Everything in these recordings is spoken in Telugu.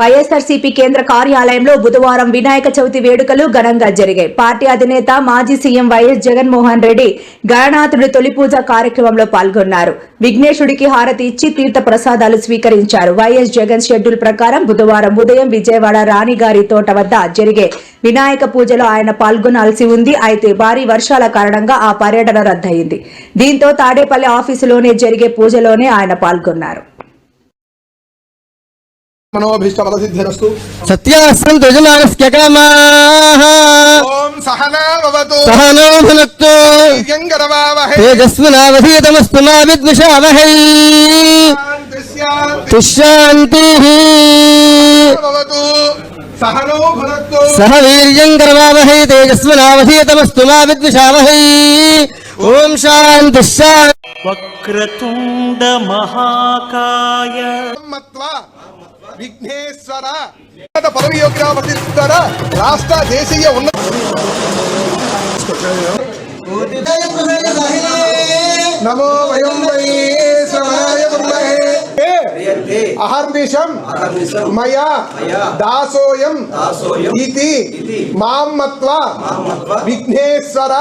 వైఎస్ఆర్సీపీ కేంద్ర కార్యాలయంలో బుధవారం వినాయక చవితి వేడుకలు ఘనంగా జరిగాయి. పార్టీ అధినేత మాజీ సీఎం వైఎస్ జగన్మోహన్ రెడ్డి గణనాథుడి తొలి పూజ కార్యక్రమంలో పాల్గొన్నారు. విఘ్నేశుడికి హారతి ఇచ్చి తీర్థ ప్రసాదాలు స్వీకరించారు. వైఎస్ జగన్ షెడ్యూల్ ప్రకారం బుధవారం ఉదయం విజయవాడ రాణిగారి తోట వద్ద జరిగే వినాయక పూజలో ఆయన పాల్గొనాల్సి ఉంది. అయితే భారీ వర్షాల కారణంగా ఆ పర్యటన రద్దయింది. దీంతో తాడేపల్లి ఆఫీసులోనే జరిగే పూజలోనే ఆయన పాల్గొన్నారు. మనోభీష్టఫలసిద్ధిరస్తు సత్యాస్త్రం త్వజమానస్య కామాః ఓం సహనా భవతు. సహనో భునక్తు. వీర్యం కరవావహై తేజస్వినావధీతమస్తు మా విద్విషావహై శాంతి శాంతి. తుశాంతిః భవతు. సహనో భునక్తు. సహ వీర్యం కరవావహై తేజస్వినావధీతమస్తు మా విద్విషావహై విఘ్నేశ్వర. ఉన్నత పదవి యోగ్యావతిస్తర రాష్ట్ర దేశీయ ఉన్న నమో వయం వైశ్వరాయ अहर्निशम मया दासोयम इति माम मत्वा विघ्नेश्वर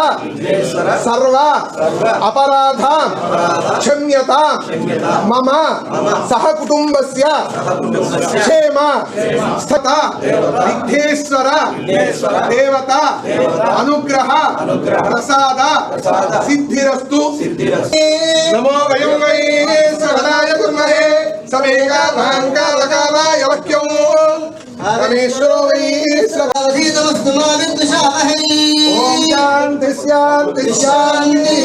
सर्व अपराधा क्षम्यता मम सह कुटुंबस्य क्षेम स्थता विघ्नेश्वर देवता अनुग्रह प्रसाद सिद्धिरस्तु नमो वयं वै కుర్మహే సమేగా వై అవధీతమస్తు మా విద్విషావహై ఓం శాంతి శాంతి శాంతి.